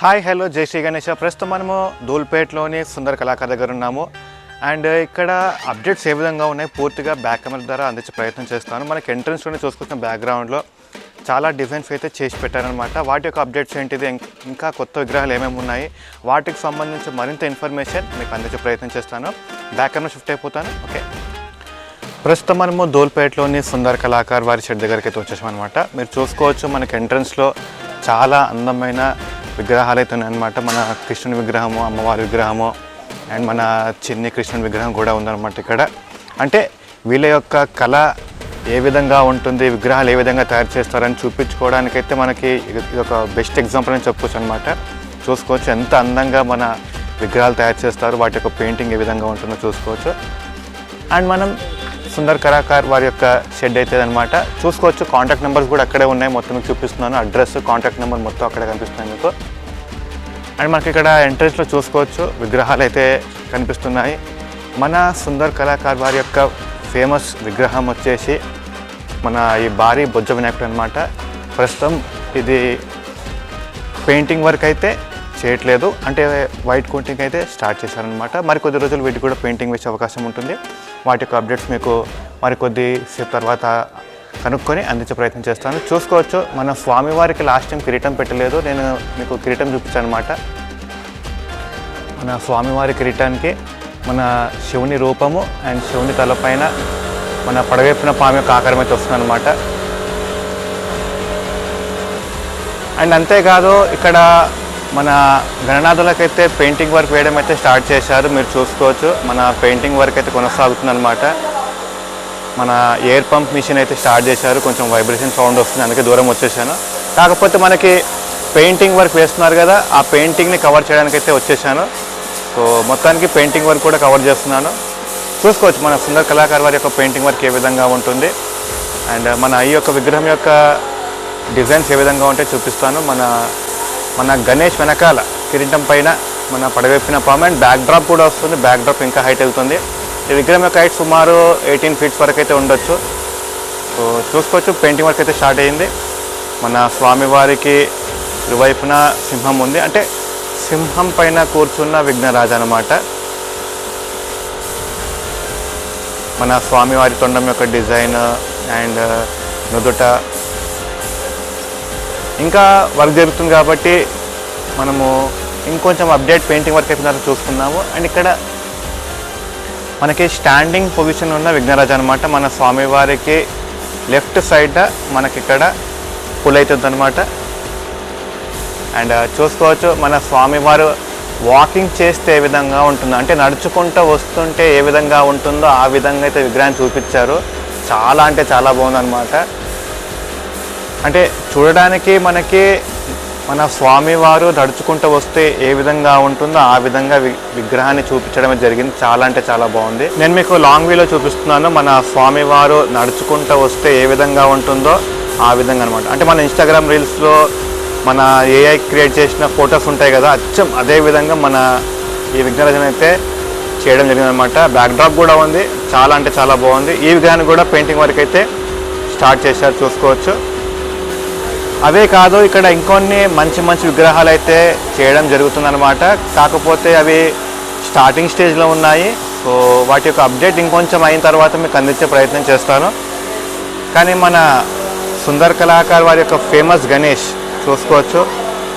Hi hello జై శ్రీ గణేష. ప్రస్తుతం మనము ధూల్పేట్లోని సుందర కళాకారు దగ్గర ఉన్నాము. అండ్ ఇక్కడ అప్డేట్స్ ఏ విధంగా ఉన్నాయి? పూర్తిగా బ్యాక్ కెమెరా ద్వారా అందించే ప్రయత్నం చేస్తాను. మనకి ఎంట్రన్స్లోనే చూసుకుంటున్న బ్యాక్గ్రౌండ్లో చాలా డిజైన్స్ అయితే చేసి పెట్టారనమాట వాటి యొక్క అప్డేట్స్ ఏంటిది? ఇంకా కొత్త విగ్రహాలు ఏమేమి ఉన్నాయి? వాటికి సంబంధించి మరింత ఇన్ఫర్మేషన్ మీకు అందించే ప్రయత్నం చేస్తాను. బ్యాక్ కెమెరా షిఫ్ట్ అయిపోతాను. ఓకే. ప్రస్తుతం మనము దోల్పేటలోని సుందర్ కళాకార్ వారి షెడ్ దగ్గరికి అయితే వచ్చేసాం అనమాట మీరు చూసుకోవచ్చు మనకి ఎంట్రన్స్లో చాలా అందమైన విగ్రహాలు అయితే ఉన్నాయన్నమాట మన కృష్ణుని విగ్రహము అమ్మవారి విగ్రహము అండ్ మన చిన్ని కృష్ణుని విగ్రహం కూడా ఉందన్నమాట ఇక్కడ. అంటే వీళ్ళ యొక్క కళ ఏ విధంగా ఉంటుంది విగ్రహాలు ఏ విధంగా తయారు చేస్తారని చూపించుకోవడానికైతే మనకి ఇది ఒక బెస్ట్ ఎగ్జాంపుల్ అని చెప్పుకోవచ్చు అనమాట చూసుకోవచ్చు ఎంత అందంగా మన విగ్రహాలు తయారు చేస్తారు వాటి యొక్క పెయింటింగ్ ఏ విధంగా ఉంటుందో చూసుకోవచ్చు. అండ్ మనం సుందర్ కరాకార్ వారి యొక్క షెడ్ అయితే అనమాట చూసుకోవచ్చు కాంటాక్ట్ నెంబర్స్ కూడా అక్కడే ఉన్నాయి. మొత్తం మీకు చూపిస్తున్నాను. అడ్రస్ కాంటాక్ట్ నెంబర్ మొత్తం అక్కడే కనిపిస్తున్నాయి మీకు. అండ్ మనకి ఇక్కడ ఎంట్రెన్స్లో చూసుకోవచ్చు. విగ్రహాలు అయితే కనిపిస్తున్నాయి. మన సుందర్ కళాకార్ వారి యొక్క ఫేమస్ విగ్రహం వచ్చేసి మన ఈ భారీ బొజ్జ వినాయకుడు అనమాట ప్రస్తుతం ఇది పెయింటింగ్ వర్క్ అయితే చేయట్లేదు. అంటే వైట్ కోటింగ్ అయితే స్టార్ట్ చేశారనమాట మరి కొద్ది రోజులు వీటికి కూడా పెయింటింగ్ వేసే అవకాశం ఉంటుంది. వాటి యొక్క అప్డేట్స్ మీకు మరి కొద్ది సేపు తర్వాత కనుక్కొని అందించే ప్రయత్నం చేస్తాను. చూసుకోవచ్చు మన స్వామివారికి లాస్ట్ టైం కిరీటం పెట్టలేదు. నేను మీకు కిరీటం చూపించాను అనమాట మన స్వామివారి కిరీటానికి మన శివుని రూపము అండ్ శివుని తలపైన మన పడవేపిన పాము యొక్క ఆకారం అయితే వస్తుంది అనమాట అండ్ అంతేకాదు ఇక్కడ మన గణనాథులకైతే పెయింటింగ్ వర్క్ వేయడం అయితే స్టార్ట్ చేశారు. మీరు చూసుకోవచ్చు. మన పెయింటింగ్ వర్క్ అయితే కొనసాగుతుంది అనమాట మన ఎయిర్ పంప్ మిషన్ అయితే స్టార్ట్ చేశారు. కొంచెం వైబ్రేషన్ సౌండ్ వస్తుంది. అందుకే దూరం వచ్చేసాను. కాకపోతే మనకి పెయింటింగ్ వర్క్ వేస్తున్నారు కదా ఆ పెయింటింగ్ని కవర్ చేయడానికి అయితే వచ్చేసాను. సో మొత్తానికి పెయింటింగ్ వర్క్ కూడా కవర్ చేస్తున్నాను. చూసుకోవచ్చు మన సుందర్ కళాకారు వారి యొక్క పెయింటింగ్ వర్క్ ఏ విధంగా ఉంటుంది. అండ్ మన ఈ యొక్క విగ్రహం యొక్క డిజైన్స్ ఏ విధంగా ఉంటే చూపిస్తాను. మన మన గణేష్ వెనకాల కిరీటం పైన మన పడవేపిన పాము అండ్ బ్యాక్ డ్రాప్ కూడా వస్తుంది. బ్యాక్ డ్రాప్ ఇంకా హైట్ వెళ్తుంది. ఈ విగ్రహం యొక్క హైట్ సుమారు ఎయిటీన్ ఫీట్స్ వరకు అయితే ఉండొచ్చు. సో చూసుకోవచ్చు. పెయింటింగ్ వర్క్ అయితే స్టార్ట్ అయ్యింది మన స్వామివారికి ఇరువైపున సింహం ఉంది. అంటే సింహం పైన కూర్చున్న విఘ్నరాజు అనమాట మన స్వామివారి తొండం యొక్క డిజైన్ అండ్ నుదుట ఇంకా వర్క్ జరుగుతుంది కాబట్టి మనము ఇంకొంచెం అప్డేట్ పెయింటింగ్ వర్క్ అయిపోయిన తర్వాత చూసుకుందాము. అండ్ ఇక్కడ మనకి స్టాండింగ్ పొజిషన్ ఉన్న విఘ్నరాజు అనమాట మన స్వామివారికి లెఫ్ట్ సైడ్ మనకి ఇక్కడ పుల్ అవుతుంది అనమాట అండ్ చూసుకోవచ్చు మన స్వామివారు వాకింగ్ చేస్తే ఏ విధంగా ఉంటుందో అంటే నడుచుకుంటూ వస్తుంటే ఏ విధంగా ఉంటుందో ఆ విధంగా అయితే విగ్రహాన్ని చూపించారు. చాలా అంటే చాలా బాగుందన్నమాట. అంటే చూడడానికి మనకి మన స్వామివారు నడుచుకుంటూ వస్తే ఏ విధంగా ఉంటుందో ఆ విధంగా వి- విగ్రహాన్ని చూపించడమే జరిగింది. చాలా అంటే చాలా బాగుంది. నేను మీకు లాంగ్ వీలో చూపిస్తున్నాను. మన స్వామివారు నడుచుకుంటూ వస్తే ఏ విధంగా ఉంటుందో ఆ విధంగా అనమాట అంటే మన ఇన్స్టాగ్రామ్ రీల్స్లో మన ఏఐ క్రియేట్ చేసిన ఫొటోస్ ఉంటాయి కదా అచ్చం అదే విధంగా మన ఈ విఘ్నరాజన్ అయితే చేయడం జరిగింది అనమాట బ్యాక్ డ్రాప్ కూడా ఉంది. చాలా అంటే చాలా బాగుంది. ఈ విగ్రహాన్ని కూడా పెయింటింగ్ వరకు అయితే స్టార్ట్ చేశారు. చూసుకోవచ్చు. అవే కాదు ఇక్కడ ఇంకొన్ని మంచి మంచి విగ్రహాలు అయితే చేయడం జరుగుతుందన్నమాట. కాకపోతే అవి స్టార్టింగ్ స్టేజ్లో ఉన్నాయి. సో వాటి యొక్క అప్డేట్ ఇంకొంచెం అయిన తర్వాత మీకు అందించే ప్రయత్నం చేస్తాను. కానీ మన సుందర్ కళాకార్ వారి యొక్క ఫేమస్ గణేష్ చూసుకోవచ్చు.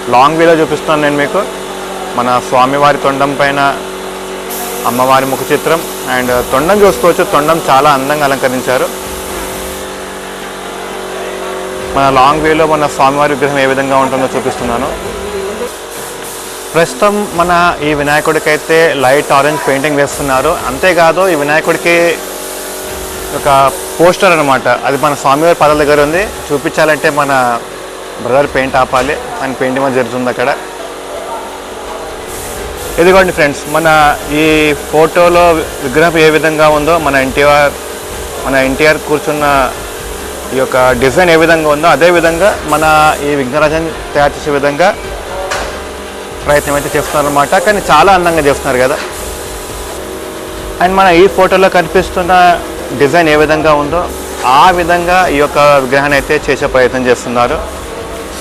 లాంగ్ వీలో చూపిస్తున్నాను నేను మీకు. మన స్వామివారి తొండం పైన అమ్మవారి ముఖ చిత్రం. అండ్ తొండం చూసుకోవచ్చు. తొండం చాలా అందంగా అలంకరించారు. మన లాంగ్ వేలో మన స్వామివారి విగ్రహం ఏ విధంగా ఉంటుందో చూపిస్తున్నాను. ప్రస్తుతం మన ఈ వినాయకుడికి అయితే లైట్ ఆరెంజ్ పెయింటింగ్ వేస్తున్నారు. అంతేకాదు ఈ వినాయకుడికి ఒక పోస్టర్ అనమాట అది మన స్వామివారి పదాల దగ్గర ఉంది. చూపించాలంటే మన బ్రదర్ పెయింట్ ఆపాలి. అని పెయింటింగ్ అనేది జరుగుతుంది అక్కడ. ఇదిగోండి ఫ్రెండ్స్ మన ఈ ఫోటోలో విగ్రహం ఏ విధంగా ఉందో మన ఎన్టీఆర్ మన ఎన్టీఆర్ కూర్చున్న ఈ యొక్క డిజైన్ ఏ విధంగా ఉందో అదే విధంగా మన ఈ విఘ్నరాజన్ తయారు చేసే విధంగా ప్రయత్నం అయితే చేస్తున్నారు అనమాట కానీ చాలా అందంగా చేస్తున్నారు కదా. అండ్ మన ఈ ఫోటోలో కనిపిస్తున్న డిజైన్ ఏ విధంగా ఉందో ఆ విధంగా ఈ యొక్క విగ్రహాన్ని అయితే చేసే ప్రయత్నం చేస్తున్నారు.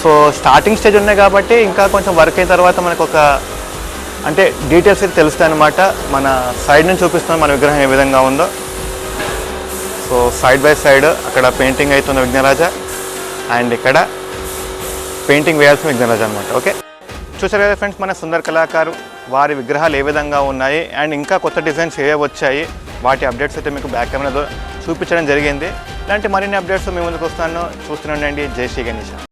సో స్టార్టింగ్ స్టేజ్ ఉన్నాయి కాబట్టి ఇంకా కొంచెం వర్క్ అయిన తర్వాత మనకు ఒక అంటే డీటెయిల్స్ అయితే తెలుస్తాయి అనమాట మన సైడ్ నుంచి చూపిస్తాం మన విగ్రహం ఏ విధంగా ఉందో. సో సైడ్ బై సైడ్ అక్కడ పెయింటింగ్ అవుతున్న విఘ్నరాజ అండ్ ఇక్కడ పెయింటింగ్ వేయాల్సిన విఘ్నరాజ అనమాట ఓకే? చూసారు కదా ఫ్రెండ్స్ మన సుందర్ కళాకారు వారి విగ్రహాలు ఏ విధంగా ఉన్నాయి అండ్ ఇంకా కొత్త డిజైన్స్ ఏ వచ్చాయి వాటి అప్డేట్స్ అయితే మీకు బ్యాక్ కెమెరాలో చూపించడం జరిగింది. ఇలాంటి మరిన్ని అప్డేట్స్ మీ ముందుకు వస్తాను. చూస్తూనే ఉండండి. జై శ్రీ గణేష్.